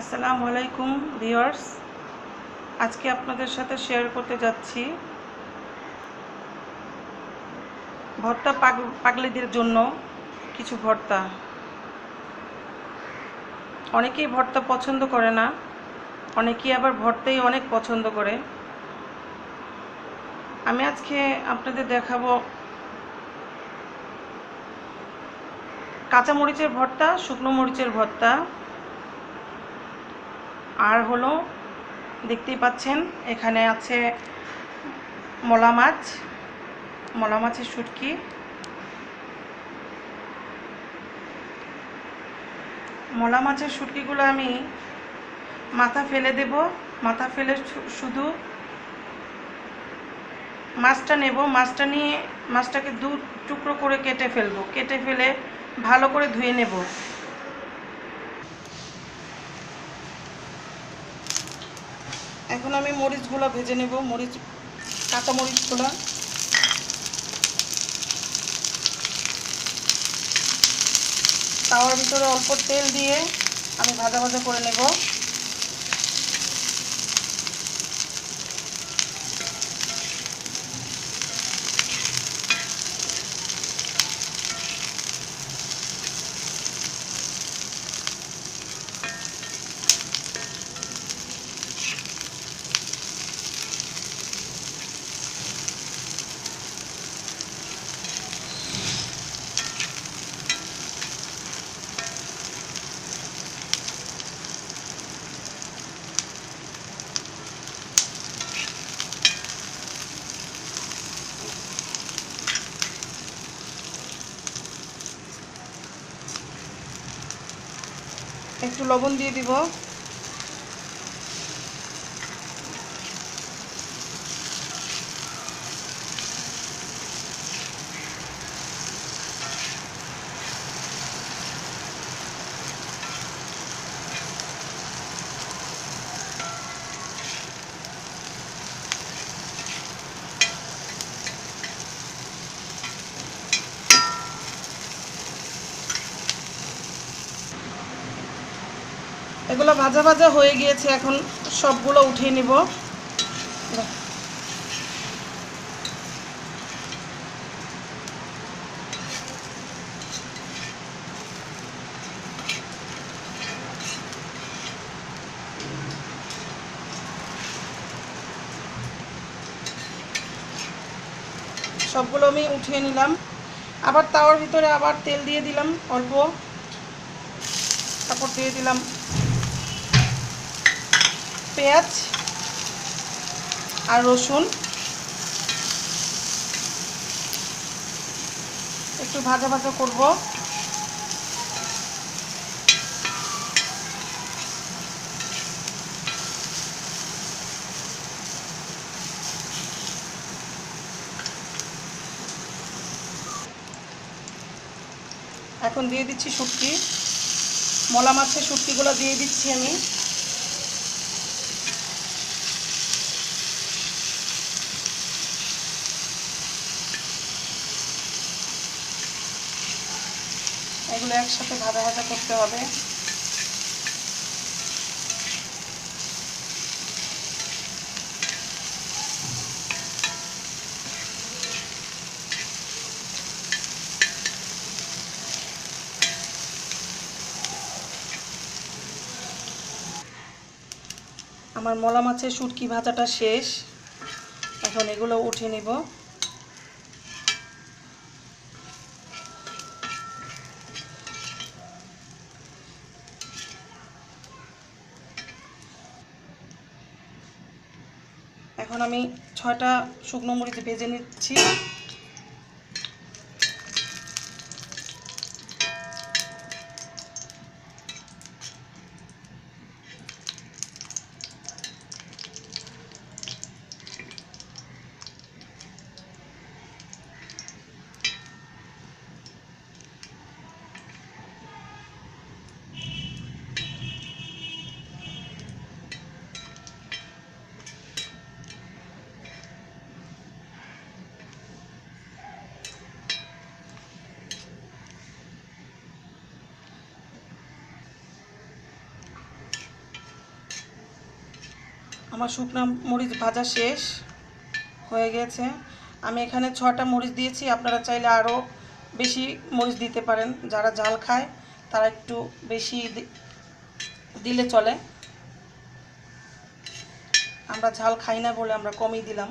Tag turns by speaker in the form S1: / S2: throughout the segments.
S1: আসসালামু আলাইকুম, ভিউয়ার্স। আজকে আপনাদের সাথে শেয়ার করতে যাচ্ছি ভর্তা পাগ, পাগলিদের জন্য কিছু ভর্তা। অনেকেই ভর্তা পছন্দ করে না, অনেকেই আবার ভর্তাই অনেক পছন্দ করে। আমি আজকে আপনাদের দেখাবো কাঁচা মরিচের ভর্তা, শুকনো মরিচের ভর্তা আর হলো, দেখতেই পাচ্ছেন, এখানে আছে মলা মাছ, মলা মাছের শুটকি। মলা মাছের শুটকিগুলো আমি মাথা ফেলে দেব, মাথা ফেলে শুধু মাছটা নেব, মাছটা নিয়ে, মাছটাকে দু টুকরো করে কেটে ফেলব, কেটে ফেলে ভালো করে ধুয়ে নেব। এখন আমি মরিচগুলো ভেজে নেব, মরিচ, কাঁচা মরিচগুলো তাওয়ার ভিতরে অল্প তেল দিয়ে আমি ভাজা ভাজা করে নেব। একটু লবণ দিয়ে দিব। এগুলো ভাজা ভাজা হয়ে গিয়েছে, এখন সবগুলো উঠিয়ে নিব। সবগুলো আমি উঠিয়ে নিলাম। আবার তাওয়ার ভিতরে আবার তেল দিয়ে দিলাম, অল্প তারপর দিয়ে দিলাম। পেঁয়াজ আর রসুন। একটু ভাজা ভাজা করব। এখন দিয়ে দিচ্ছি শুটকি। মলা মাছের শুটকিগুলো দিয়ে দিচ্ছি আমি। এগুলো একসাথে ভাজা ভাজা করতে হবে। আমার মলা মাছের শুটকি ভাজাটা শেষ। এখন এগুলো উঠে নিব। এখন আমি ছয়টা শুকনো মরিচ ভেজে নিচ্ছি। আমার শুকনা মরিচ ভাজা শেষ হয়ে গেছে। আমি এখানে ছটা মরিচ দিয়েছি। আপনারা চাইলে আরও বেশি মরিচ দিতে পারেন। যারা ঝাল খায়, তারা একটু বেশি দিলে চলে। আমরা ঝাল খাই না বলে আমরা কমই দিলাম।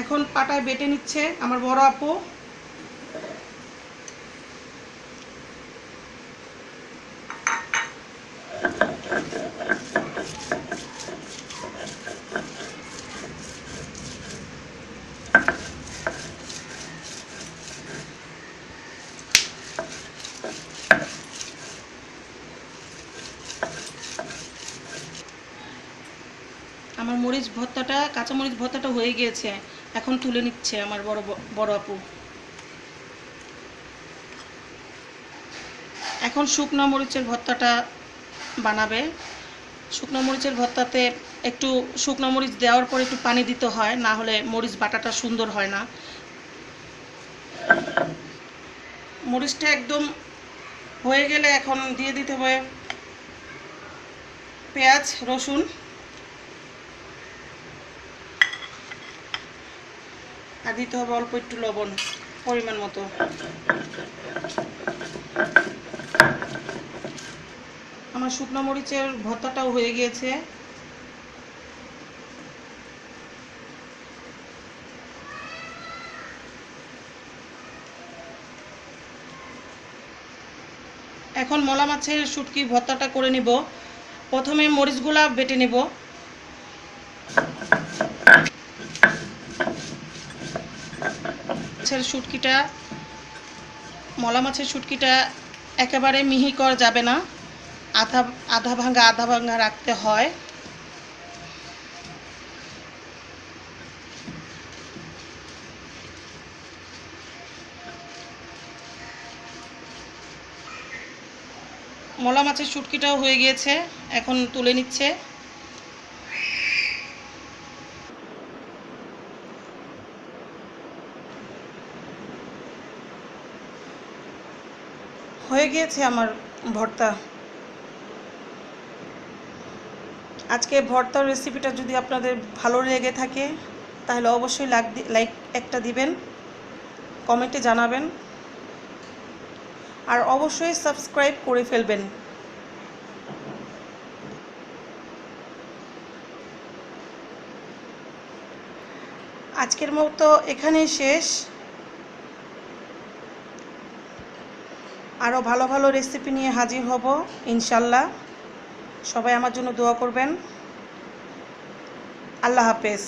S1: এখন পাটায় বেটে নিচ্ছে আমার বড় আপু। আমার মরিচ ভর্তাটা, কাঁচা মরিচ ভর্তাটা হয়ে গিয়েছে। এখন তুলে নিচ্ছে আমার বড় বড় আপু। এখন শুকনো মরিচের ভর্তাটা বানাবে। শুকনো মরিচের ভর্তাতে একটু শুকনো মরিচ দেওয়ার পর একটু পানি দিতে হয়, না হলে মরিচ বাটাটা সুন্দর হয় না। মরিচটা একদম হয়ে গেলে এখন দিয়ে দিতে হবে পেঁয়াজ, রসুন। আর দিতে হবে অল্প একটু লবণ, পরিমাণ মতো। আমার শুকনো মরিচের ভর্তাটাও হয়ে গিয়েছে। এখন মলা মাছের শুটকি ভর্তাটা করে নিব। প্রথমে মরিচগুলা বেটে নেব। মাছের শুটকিটা, মলা মাছের শুটকিটা একেবারে মিহি করা যাবে না। আধা আধা ভাঙা আধা ভাঙা রাখতে হয়। মলা মাছের শুটকিটাও হয়ে গিয়েছে, এখন তুলে নিচ্ছে। হয়ে গিয়েছে আমার ভর্তা। আজকে ভর্তার রেসিপিটা যদি আপনাদের ভালো লেগে থাকে, তাহলে অবশ্যই লাইক লাইক একটা দিবেন, কমেন্টে জানাবেন, আর অবশ্যই সাবস্ক্রাইব করে ফেলবেন। আজকের মতো এখানেই শেষ। আরও ভালো ভালো রেসিপি নিয়ে হাজির হব, ইনশাল্লাহ। সবাই আমার জন্য দোয়া করবেন। আল্লাহ হাফেজ।